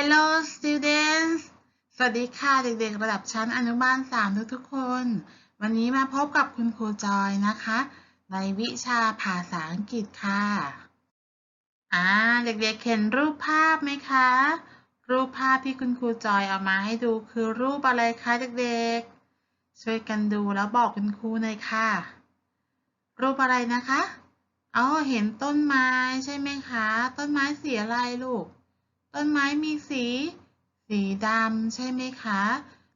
Hello students สวัสดีค่ะเด็กๆ ระดับชั้นอนุบาล 3 ทุกๆคน วันนี้มาพบกับคุณครูจอยนะคะ ในวิชาภาษาอังกฤษค่ะ อ่า เด็กๆ เห็นรูปภาพไหมคะ รูปภาพที่คุณครูจอยเอามาให้ดูคือรูปอะไรคะเด็กๆ ช่วยกันดูแล้วบอกคุณครูหน่อยค่ะ รูปอะไรนะคะ อ๋อ เห็นต้นไม้ใช่ไหมคะ ต้นไม้สีอะไรลูก ต้นไม้มีสี สีดำใช่ไหมคะ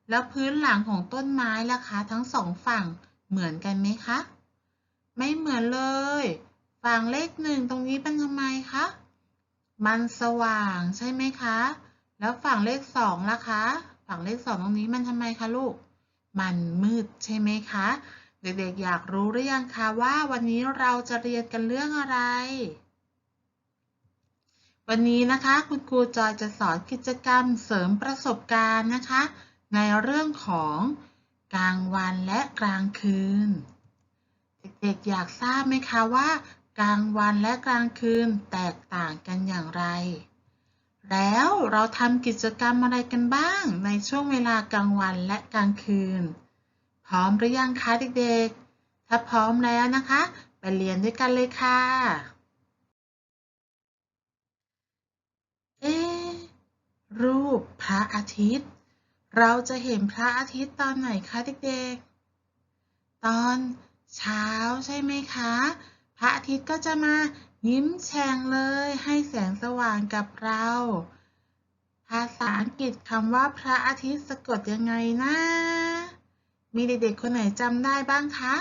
แล้วพื้นหลังของต้นไม้ล่ะคะ ทั้งสองฝั่งเหมือนกันไหมคะ ไม่เหมือนเลย ฝั่งเลขหนึ่งตรงนี้เป็นทำไมคะ มันสว่างใช่ไหมคะ แล้วฝั่งเลขสองล่ะคะ ฝั่งเลขสองตรงนี้มันทำไมคะลูก มันมืดใช่ไหมคะ เด็กๆอยากรู้หรือยังคะว่าวันนี้เราจะเรียนกันเรื่องอะไร วันนี้นะคะคุณครูจอยจะสอนกิจกรรมเสริมประสบการณ์นะคะ ในเรื่องของกลางวันและกลางคืน เด็กๆอยากทราบไหมคะว่า กลางวันและกลางคืนแตกต่างกันอย่างไร แล้วเราทำกิจกรรมอะไรกันบ้าง ในช่วงเวลากลางวันและกลางคืน พร้อมหรือยังคะเด็กๆ ถ้าพร้อมแล้วนะคะ ไปเรียนด้วยกันเลยค่ะ รูปพระอาทิตย์ เราจะเห็นพระอาทิตย์ตอนไหนคะเด็กๆ ตอนเช้าใช่ไหมคะ พระอาทิตย์ก็จะมายิ้มแฉ่งเลยให้แสงสว่างกับเรา ภาษาอังกฤษคำว่าพระอาทิตย์สะกดยังไงนะ มีเด็กๆคนไหนจำได้บ้างคะ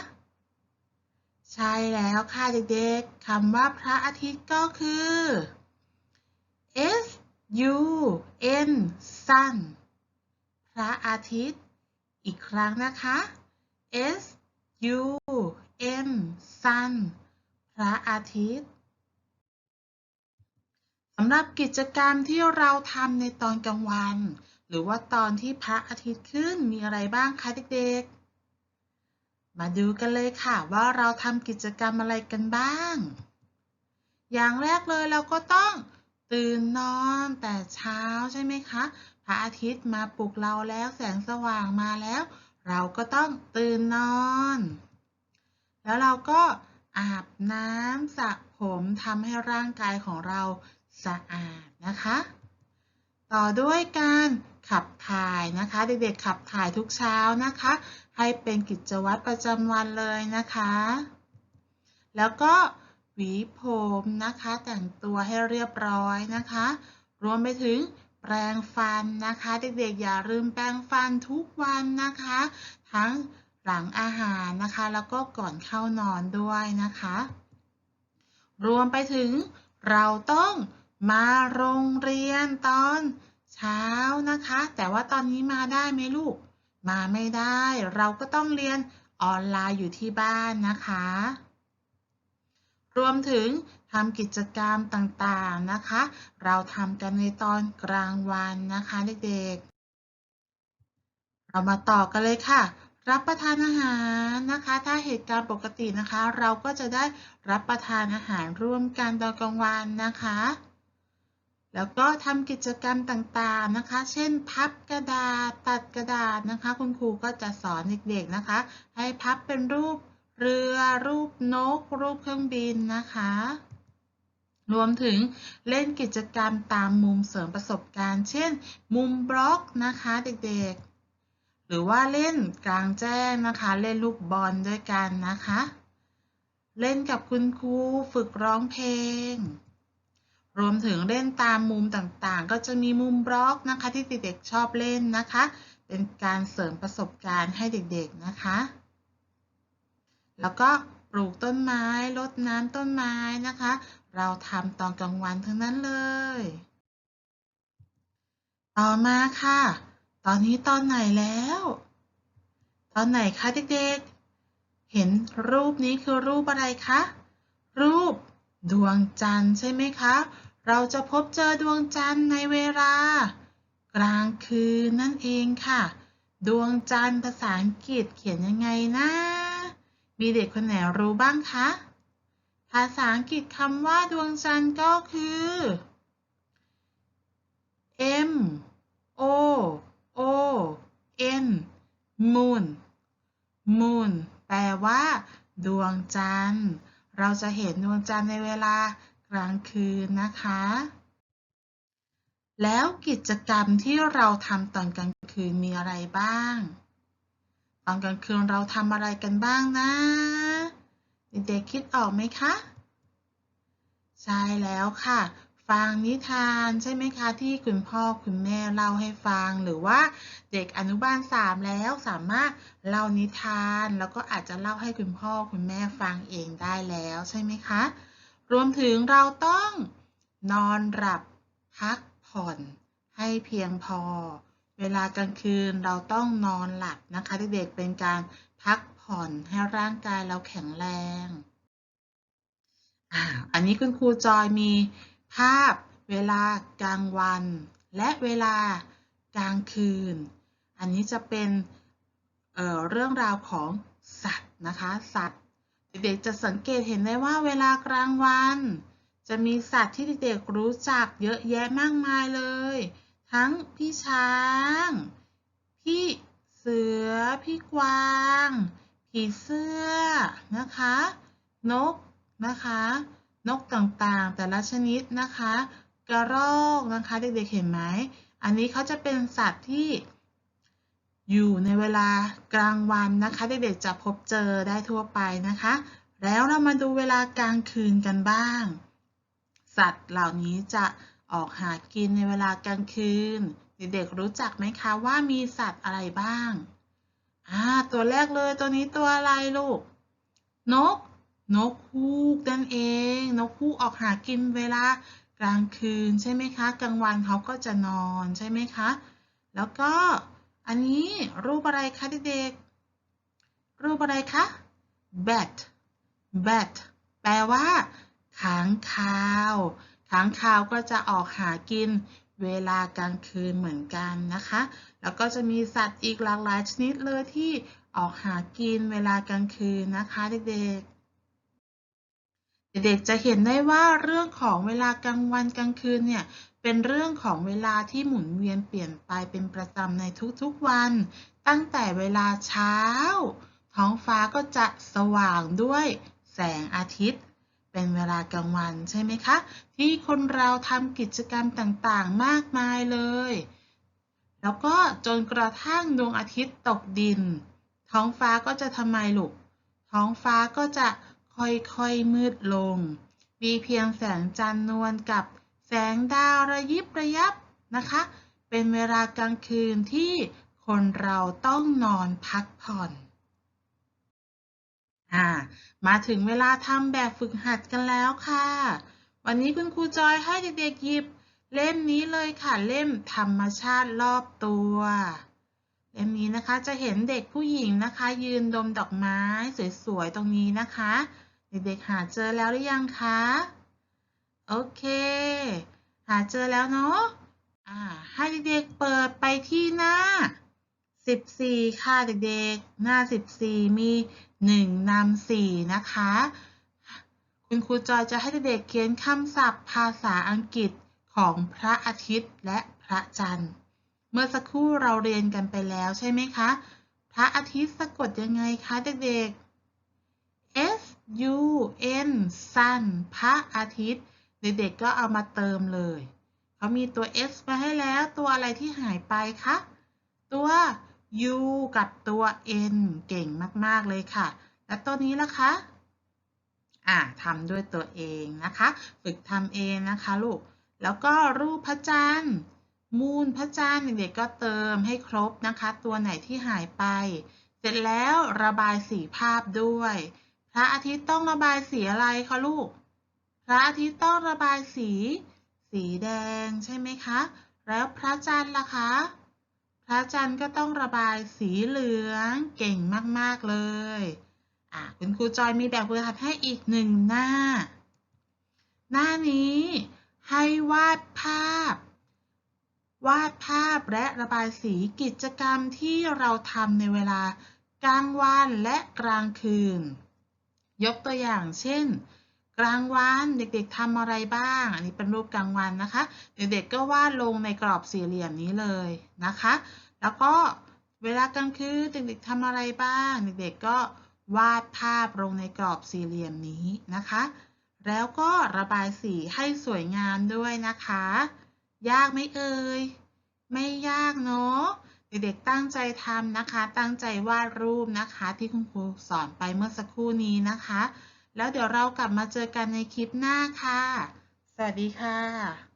ใช่แล้วค่ะเด็กๆคำว่าพระอาทิตย์ก็คือ U N sun พระอาทิตย์ อีกครั้งนะคะ S U N sun พระอาทิตย์สำหรับกิจกรรมที่เราทำในตอนกลางวัน หรือว่าตอนที่พระอาทิตย์ขึ้นมีอะไรบ้างคะเด็กๆ มาดูกันเลยค่ะว่าเราทำกิจกรรมอะไรกันบ้าง อย่างแรกเลยเราก็ต้อง ตื่นนอนแต่เช้าใช่ไหมคะ พระอาทิตย์มาปลุกเราแล้วแสงสว่างมาแล้ว เราก็ต้องตื่นนอน แล้วเราก็อาบน้ำสระผมทำให้ร่างกายของเราสะอาดนะคะ ต่อด้วยการขับถ่ายนะคะ เด็กๆขับถ่ายทุกเช้านะคะ ให้เป็นกิจวัตรประจำวันเลยนะคะ แล้วก็ หวีผมนะคะ แต่งตัวให้เรียบร้อยนะคะ รวมไปถึงแปรงฟันนะคะ เด็กๆอย่าลืมแปรงฟันทุกวันนะคะ ทั้งหลังอาหารนะคะ แล้วก็ก่อนเข้านอนด้วยนะคะ รวมไปถึงเราต้องมาโรงเรียนตอนเช้านะคะ แต่ว่าตอนนี้มาได้ไหมลูก มาไม่ได้ เราก็ต้องเรียนออนไลน์อยู่ที่บ้านนะคะ รวมถึงทำกิจกรรมต่างๆนะคะ เราทำกันในตอนกลางวันนะคะเด็กๆ เรามาต่อกันเลยค่ะ รับประทานอาหารนะคะ ถ้าเหตุการณ์ปกตินะคะ เราก็จะได้รับประทานอาหารร่วมกันตอนกลางวันนะคะ แล้วก็ทำกิจกรรมต่างๆนะคะ เช่น พับกระดาษตัดกระดาษนะคะ คุณครูก็จะสอนเด็กๆนะคะ ให้พับเป็นรูป เรือรูปนก รูปเครื่องบินนะคะ รวมถึงเล่นกิจกรรมตามมุมเสริมประสบการณ์ เช่น มุมบล็อกนะคะเด็กๆ หรือว่าเล่นกลางแจ้งนะคะ เล่นลูกบอลด้วยกันนะคะ เล่นกับคุณครูฝึกร้องเพลงรวมถึงเล่นตามมุมต่างๆ ก็จะมีมุมบล็อกนะคะที่เด็กๆชอบเล่นนะคะ เป็นการเสริมประสบการณ์ให้เด็กๆนะคะ แล้วก็ปลูกต้นไม้รดน้ำต้นไม้นะคะ เราทำตอนกลางวันทั้งนั้นเลย ต่อมาค่ะ ตอนนี้ตอนไหนแล้ว ตอนไหนคะเด็กๆ เห็นรูปนี้คือรูปอะไรคะ รูปดวงจันทร์ใช่ไหมคะ เราจะพบเจอดวงจันทร์ในเวลา กลางคืนนั่นเองค่ะ ดวงจันทร์ภาษาอังกฤษเขียนยังไงนะ มีเด็กคนไหนรู้บ้างคะ ภาษาอังกฤษคำว่าดวงจันทร์ก็คือ M O O N moon moon แปลว่า ดวงจันทร์ เราจะเห็นดวงจันทร์ในเวลากลางคืนนะคะ แล้วกิจกรรมที่เราทำตอนกลางคืนมีอะไรบ้าง อนกลางคืนเราทำอะไรกันบ้างนะ เด็กๆคิดออกไหมคะ ใช่แล้วค่ะ ฟังนิทานใช่ไหมคะ ที่คุณพ่อคุณแม่เล่าให้ฟังหรือว่าเด็กอนุบาลสามแล้วสามารถเล่านิทาน แล้วก็อาจจะเล่าให้คุณพ่อคุณแม่ฟังเองได้แล้วใช่ไหมคะ รวมถึงเราต้องนอนหลับพักผ่อนให้เพียงพอ เวลากลางคืนเราต้องนอนหลับนะคะเด็กๆเป็นการพักผ่อนให้ร่างกายเราแข็งแรงอ่าอันนี้คุณครูจอยมีภาพเวลากลางวัน และเวลากลางคืน อันนี้จะเป็นเเรื่องราวของสัตว์นะคะสัตว์ เด็กๆจะสังเกตเห็นได้ว่าเวลากลางวัน จะมีสัตว์ที่เด็กๆรู้จักเยอะแยะมากมายเลย ทั้งพี่ช้าง พี่เสือ พี่กวาง ผีเสื้อนะคะ นกนะคะ นกต่างๆ แต่ละชนิดนะคะ กระรอกนะคะ เด็กๆเห็นไหม อันนี้เขาจะเป็นสัตว์ที่อยู่ในเวลากลางวันนะคะเด็กๆจะพบเจอได้ทั่วไปนะคะ แล้วเรามาดูเวลากลางคืนกันบ้าง สัตว์เหล่านี้จะ ออกหากินในเวลากลางคืน เด็กๆรู้จักไหมคะว่ามีสัตว์อะไรบ้าง อ่า ตัวแรกเลยตัวนี้ตัวอะไรลูก นก นกฮูกนั่นเอง นกฮูกออกหากินเวลากลางคืนใช่ไหมคะ กลางวันเขาก็จะนอนใช่ไหมคะ แล้วก็อันนี้รูปอะไรคะเด็กๆ รูปอะไรคะ bat bat แปลว่าค้างคาว ค้างคาวก็จะออกหากินเวลากลางคืนเหมือนกันนะคะ แล้วก็จะมีสัตว์อีกหลากหลายชนิดเลยที่ออกหากินเวลากลางคืนนะคะเด็กๆ เด็กๆจะเห็นได้ว่าเรื่องของเวลากลางวันกลางคืนเนี่ยเป็นเรื่องของเวลาที่หมุนเวียนเปลี่ยนไปเป็นประจำในทุกๆวัน ตั้งแต่เวลาเช้า ท้องฟ้าก็จะสว่างด้วยแสงอาทิตย์ เป็นเวลากลางวันใช่ไหมคะ ที่คนเราทำกิจกรรมต่างๆ มากมายเลย แล้วก็จนกระทั่งดวงอาทิตย์ตกดิน ท้องฟ้าก็จะทำไมลูกท้องฟ้าก็จะค่อยๆมืดลง มีเพียงแสงจันทร์นวลกับแสงดาวระยิบระยับนะคะ เป็นเวลากลางคืนที่คนเราต้องนอนพักผ่อน อ่า มาถึงเวลาทำแบบฝึกหัดกันแล้วค่ะ วันนี้คุณครูจอยให้เด็กๆหยิบ เล่มนี้เลยค่ะ เล่มธรรมชาติรอบตัว เล่มนี้นะคะจะเห็นเด็กผู้หญิงนะคะ ยืนดมดอกไม้สวยๆตรงนี้นะคะ เด็กๆหาเจอแล้วหรือยังคะ โอเค หาเจอแล้วเนาะอ่าให้เด็กๆเปิดไปที่หน้า 14ค่ะเด็กๆ หน้า14มี1นำ4นะคะ คุณครูจอยจะให้เด็กๆเขียนคำศัพท์ภาษาอังกฤษของพระอาทิตย์และพระจันทร์ เมื่อสักครู่เราเรียนกันไปแล้วใช่ไหมคะ พระอาทิตย์สะกดยังไงคะเด็กๆ S U N sun พระอาทิตย์ เด็กๆก็เอามาเติมเลย เขามีตัว S มาให้แล้วตัวอะไรที่หายไปคะ ตัว U กับตัว N เก่งมาก ๆ เลยค่ะ และตัวนี้ล่ะคะ อ่าทำด้วยตัวเองนะคะ ฝึกทำเองนะคะลูก แล้วก็รูปพระจันทร์ มูลพระจันทร์เด็กๆก็เติมให้ครบนะคะ ตัวไหนที่หายไป เสร็จแล้วระบายสีภาพด้วย พระอาทิตย์ต้องระบายสีอะไรคะลูก พระอาทิตย์ต้องระบายสี สีแดงใช่ไหมคะ แล้วพระจันทร์ล่ะคะ ระจันทร์ก็ต้องระบายสีเหลืองเก่งมาก ๆ เลย อะคุณครูจอยมีแบบฝึกหัดให้อีกหนึ่งหน้า หน้านี้ให้วาดภาพ วาดภาพและระบายสีกิจกรรมที่เราทำในเวลากลางวันและกลางคืน ยกตัวอย่างเช่น กลางวันเด็กๆทำอะไรบ้าง อันนี้เป็นรูปกลางวันนะคะ เด็กๆก็วาดลงในกรอบสี่เหลี่ยมนี้เลยนะคะ แล้วก็เวลากลางคืนเด็กๆทำอะไรบ้าง เด็กๆก็วาดภาพลงในกรอบสี่เหลี่ยมนี้นะคะ แล้วก็ระบายสีให้สวยงามด้วยนะคะ ยากไหมเอ่ยไม่ยากเนาะเด็กๆตั้งใจทำนะคะ ตั้งใจวาดรูปนะคะ ที่คุณครูสอนไปเมื่อสักครู่นี้นะคะ แล้วเดี๋ยวเรากลับมาเจอกันในคลิปหน้าค่ะ สวัสดีค่ะ